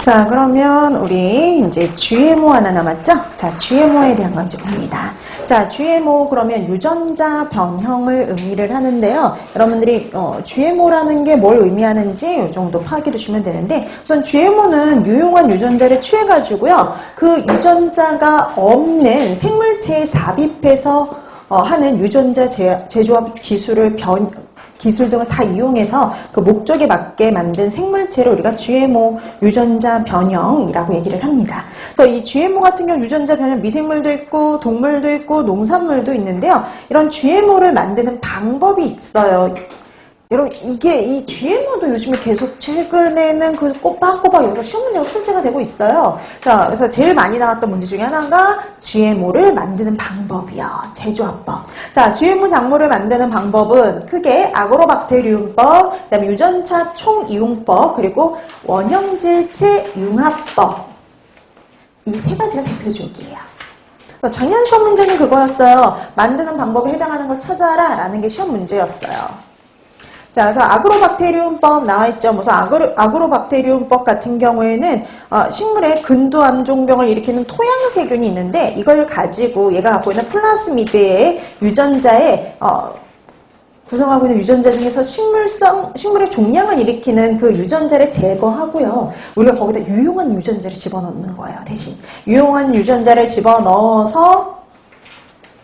자, 그러면 우리 이제 GMO 하나 남았죠? 자, GMO에 대한 건 좀 봅니다. 자, GMO 그러면 유전자 변형을 의미를 하는데요. 여러분들이 어, GMO라는 게 뭘 의미하는지 이 정도 파악해 두시면 되는데 우선 GMO는 유용한 유전자를 취해가지고요. 그 유전자가 없는 생물체에 삽입해서 어, 하는 유전자 제, 제조합 기술을 변, 기술 등을 다 이용해서 그 목적에 맞게 만든 생물체를 우리가 GMO 유전자 변형이라고 얘기를 합니다. 그래서 이 GMO 같은 경우 유전자 변형 미생물도 있고 동물도 있고 농산물도 있는데요. 이런 GMO를 만드는 방법이 있어요. 여러분 이게 이 GMO도 요즘에 계속 최근에는 그 꼬박꼬박 여기서 시험 문제가 출제가 되고 있어요. 자, 그래서 제일 많이 나왔던 문제 중에 하나가 GMO를 만드는 방법이요. 제조합법. 자, GMO 작물을 만드는 방법은 크게 아그로박테리움법, 그다음에 유전차 총이용법, 그리고 원형질체 융합법. 이 세 가지가 대표적이에요. 작년 시험 문제는 그거였어요. 만드는 방법에 해당하는 걸 찾아라 라는 게 시험 문제였어요. 자, 그래서 아그로박테리움법 나와있죠. 무슨 아그로, 아그로박테리움법 같은 경우에는 어, 식물의 근두암 종병을 일으키는 토양세균이 있는데 이걸 가지고 얘가 갖고 있는 플라스미드의 유전자에 어, 구성하고 있는 유전자 중에서 식물성, 식물의 종양을 일으키는 그 유전자를 제거하고요. 우리가 거기다 유용한 유전자를 집어넣는 거예요, 대신. 유용한 유전자를 집어넣어서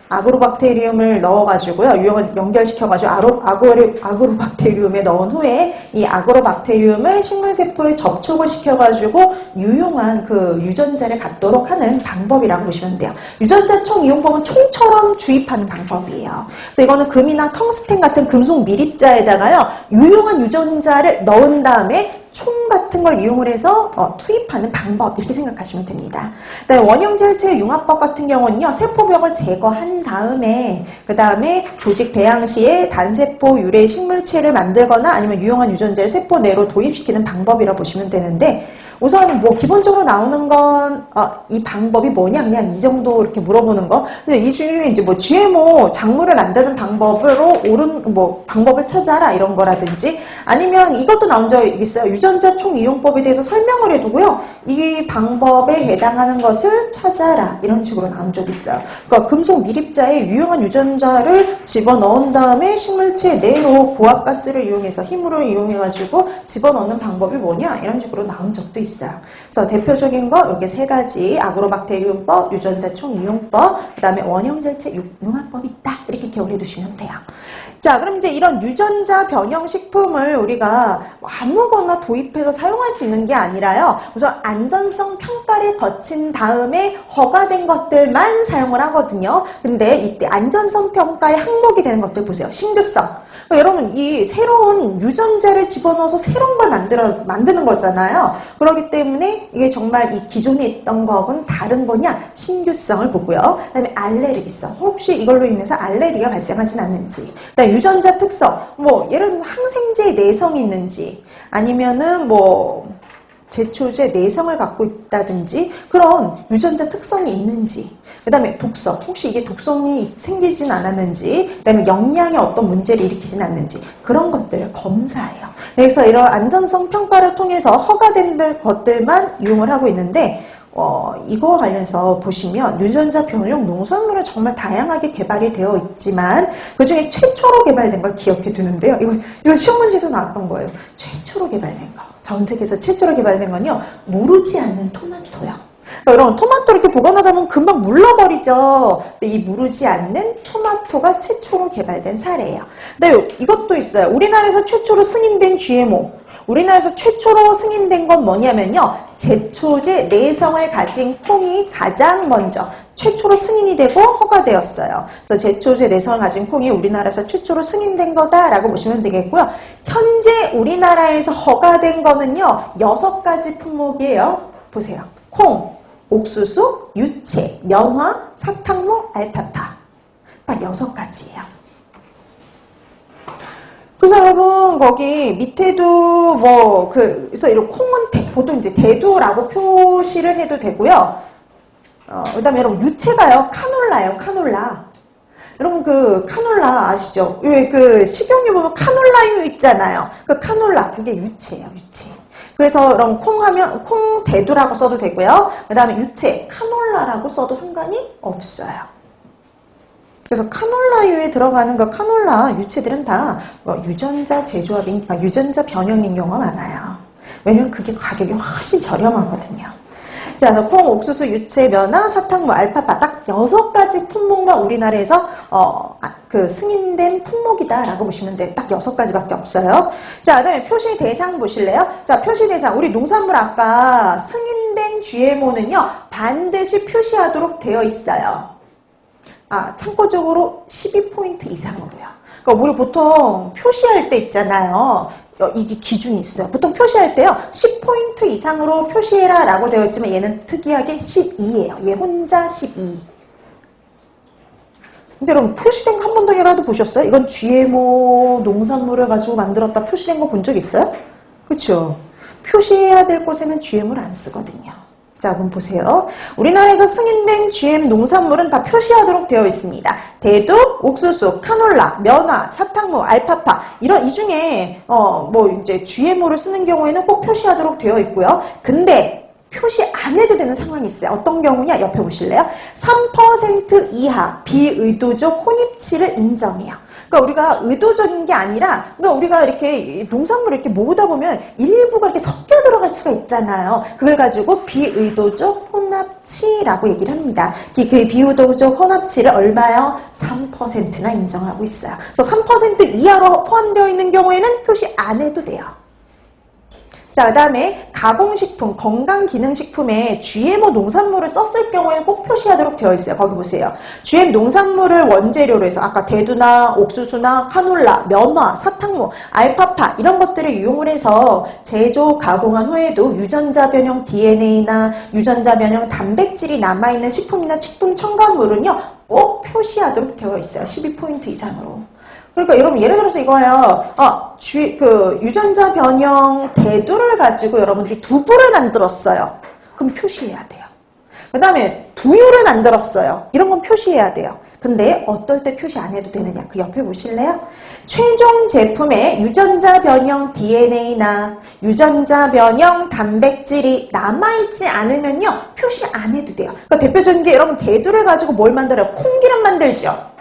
아그로박테리움을 넣어가지고요. 유형을 연결시켜가지고 아로, 아그로, 아그로박테리움에 넣은 후에 이 아그로박테리움을 식물세포에 접촉을 시켜가지고 유용한 그 유전자를 갖도록 하는 방법이라고 보시면 돼요. 유전자 총 이용법은 총처럼 주입하는 방법이에요. 그래서 이거는 금이나 텅스텐 같은 금속 밀입자에다가요. 유용한 유전자를 넣은 다음에 총 같은 걸 이용을 해서 어, 투입하는 방법 이렇게 생각하시면 됩니다. 그다음에 원형질체 융합법 같은 경우는요 세포벽을 제거한 다음에 그 다음에 조직 배양 시에 단세포 유래 식물체를 만들거나 아니면 유용한 유전자를 세포 내로 도입시키는 방법이라 보시면 되는데 우선 뭐 기본적으로 나오는 건이 방법이 뭐냐 그냥 이 정도 이렇게 물어보는 거. 근데 이 중에 이제 뭐 GMO 작물을 만드는 방법으로 옳은 뭐 방법을 찾아라 이런 거라든지 아니면 이것도 나온 적 있어요. 유전자 총 이용법에 대해서 설명을 해두고요. 이 방법에 해당하는 것을 찾아라 이런 식으로 나온 적 있어요. 그러니까 금속 밀입자에 유용한 유전자를 집어 넣은 다음에 식물체 내로 고압가스를 이용해서 힘으로 이용해 가지고 집어 넣는 방법이 뭐냐 이런 식으로 나온 적도 있어요. 그래서 대표적인 거 여기 세 가지. 아그로박테리움법, 유전자 총이용법, 그다음에 원형질체 융합법이 있다. 이렇게 기억해 두시면 돼요. 자, 그럼 이제 이런 유전자 변형 식품을 우리가 뭐 아무거나 도입해서 사용할 수 있는 게 아니라요. 우선 안전성 평가를 거친 다음에 허가된 것들만 사용을 하거든요. 근데 이때 안전성 평가의 항목이 되는 것들 보세요. 신규성. 그러니까 여러분 이 새로운 유전자를 집어넣어서 새로운 걸 만들어 만드는 거잖아요. 그렇기 때문에 이게 정말 이 기존에 있던 거하고는 다른 거냐 신규성을 보고요. 그다음에 알레르기성. 혹시 이걸로 인해서 알레르기가 발생하진 않는지. 그다음에 유전자 특성. 뭐 예를 들어서 항생제 내성이 있는지 아니면은 뭐 제초제 내성을 갖고 있다든지 그런 유전자 특성이 있는지 그 다음에 독성 혹시 이게 독성이 생기진 않았는지 그 다음에 영양에 어떤 문제를 일으키진 않는지 그런 것들을 검사해요 그래서 이런 안전성 평가를 통해서 허가된 것들만 이용을 하고 있는데 어, 이거 관련해서 보시면 유전자 변형 농산물은 정말 다양하게 개발이 되어 있지만 그 중에 최초로 개발된 걸 기억해 두는데요. 이거, 이거 시험 문제도 나왔던 거예요. 최초로 개발된 거. 전 세계에서 최초로 개발된 건요. 무르지 않는. 그러니까 여러분 토마토 이렇게 보관하다 보면 금방 물러버리죠. 이 무르지 않는 토마토가 최초로 개발된 사례예요. 근데 이것도 있어요. 우리나라에서 최초로 승인된 GMO. 우리나라에서 최초로 승인된 건 뭐냐면요. 제초제 내성을 가진 콩이 가장 먼저 최초로 승인이 되고 허가되었어요. 그래서 제초제 내성을 가진 콩이 우리나라에서 최초로 승인된 거다라고 보시면 되겠고요. 현재 우리나라에서 허가된 거는요. 여섯 가지 품목이에요. 보세요. 콩, 옥수수, 유채, 면화, 사탕무, 알파파. 딱 여섯 가지예요. 그래서 여러분 거기 밑에도 뭐 그 그래서 이런 콩은 대, 보통 이제 대두라고 표시를 해도 되고요. 어, 그다음에 여러분 유채가요 카놀라요 카놀라. 여러분 그 카놀라 아시죠? 왜 그 식용유 보면 카놀라유 있잖아요. 그 카놀라 그게 유채예요 유채. 그래서 그럼 콩 하면 콩 대두라고 써도 되고요. 그 다음에 유채, 카놀라라고 써도 상관이 없어요. 그래서 카놀라유에 들어가는 그 카놀라 유채들은 다뭐 유전자 제조합인, 아, 유전자 변형인 경우가 많아요. 왜냐면 그게 가격이 훨씬 저렴하거든요. 자, 콩, 옥수수, 유채, 면화, 사탕무, 알파파 딱 여섯 가지 품목만 우리나라에서 어, 아, 그 승인된 품목이다라고 보시면 돼. 딱 여섯 가지밖에 없어요. 자, 그다음에 표시 대상 보실래요? 자, 표시 대상 우리 농산물 아까 승인된 GMO는요 반드시 표시하도록 되어 있어요. 아, 참고적으로 12포인트 이상으로요. 그러니까 우리 보통 표시할 때 있잖아요. 어, 이게 기준이 있어요. 보통 표시할 때요. 10포인트 이상으로 표시해라 라고 되어 있지만 얘는 특이하게 12예요. 얘 혼자 12. 근데 여러분 표시된 거 한 번도라도 보셨어요? 이건 GMO 농산물을 가지고 만들었다 표시된 거 본 적 있어요? 그렇죠? 표시해야 될 곳에는 GM을 안 쓰거든요. 자, 한번 보세요. 우리나라에서 승인된 GM 농산물은 다 표시하도록 되어 있습니다. 대두, 옥수수, 카놀라, 면화, 사탕무, 알파파 이런 이 중에 어 뭐 이제 GMO를 쓰는 경우에는 꼭 표시하도록 되어 있고요. 근데 표시 안 해도 되는 상황이 있어요. 어떤 경우냐? 옆에 보실래요? 3% 이하 비의도적 혼입치를 인정해요. 그러니까 우리가 의도적인 게 아니라, 그러니까 우리가 이렇게 농산물을 이렇게 모으다 보면 일부가 이렇게 섞여 들어갈 수가 있잖아요. 그걸 가지고 비의도적 혼합치라고 얘기를 합니다. 그, 그 비의도적 혼합치를 얼마요? 3%나 인정하고 있어요. 그래서 3% 이하로 포함되어 있는 경우에는 표시 안 해도 돼요. 자, 그 다음에 가공식품, 건강기능식품에 GMO 농산물을 썼을 경우에 꼭 표시하도록 되어 있어요. 거기 보세요. GM 농산물을 원재료로 해서 아까 대두나 옥수수나 카놀라, 면화, 사탕무, 알파파 이런 것들을 이용을 해서 제조, 가공한 후에도 유전자 변형 DNA나 유전자 변형 단백질이 남아있는 식품이나 식품 첨가물은요. 꼭 표시하도록 되어 있어요. 12포인트 이상으로. 그러니까 여러분 예를 들어서 이거예요. 어, 주, 그 유전자 변형 대두를 가지고 여러분들이 두부를 만들었어요. 그럼 표시해야 돼요. 그 다음에 두유를 만들었어요. 이런 건 표시해야 돼요. 근데 어떨 때 표시 안 해도 되느냐? 그 옆에 보실래요? 최종 제품에 유전자 변형 DNA나 유전자 변형 단백질이 남아있지 않으면요. 표시 안 해도 돼요. 그러니까 대표적인 게 여러분 대두를 가지고 뭘 만들어요? 콩기름 만들죠?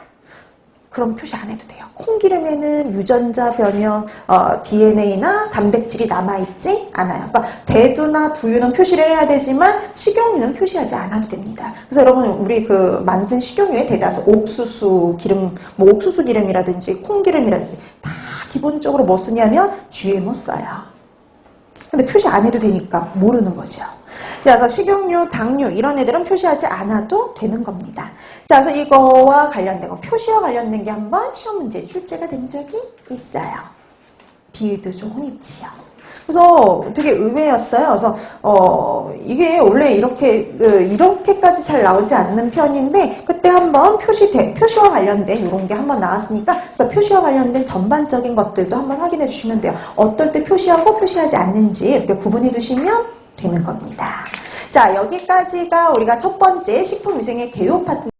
그럼 표시 안 해도 돼요. 콩기름에는 유전자 변형 어, DNA나 단백질이 남아있지 않아요. 그러니까 대두나 두유는 표시를 해야 되지만 식용유는 표시하지 않아도 됩니다. 그래서 여러분 우리 그 만든 식용유에 대다수 옥수수 기름, 뭐 옥수수 기름이라든지 콩기름이라든지 다 기본적으로 뭐 쓰냐면 GMO 써요. 근데 표시 안 해도 되니까 모르는 거죠. 자, 그래서 식용유, 당류 이런 애들은 표시하지 않아도 되는 겁니다. 자, 그래서 이거와 관련된 거, 표시와 관련된 게 한번 시험 문제 출제가 된 적이 있어요. 비의도적 혼입치요. 그래서 되게 의외였어요. 그래서 어 이게 원래 이렇게 그, 이렇게까지 잘 나오지 않는 편인데 그때 한번 표시 대, 표시와 관련된 이런 게 한번 나왔으니까 그래서 표시와 관련된 전반적인 것들도 한번 확인해 주시면 돼요. 어떨 때 표시하고 표시하지 않는지 이렇게 구분해 두시면 되는 겁니다. 자 여기까지가 우리가 첫 번째 식품위생의 개요 파트.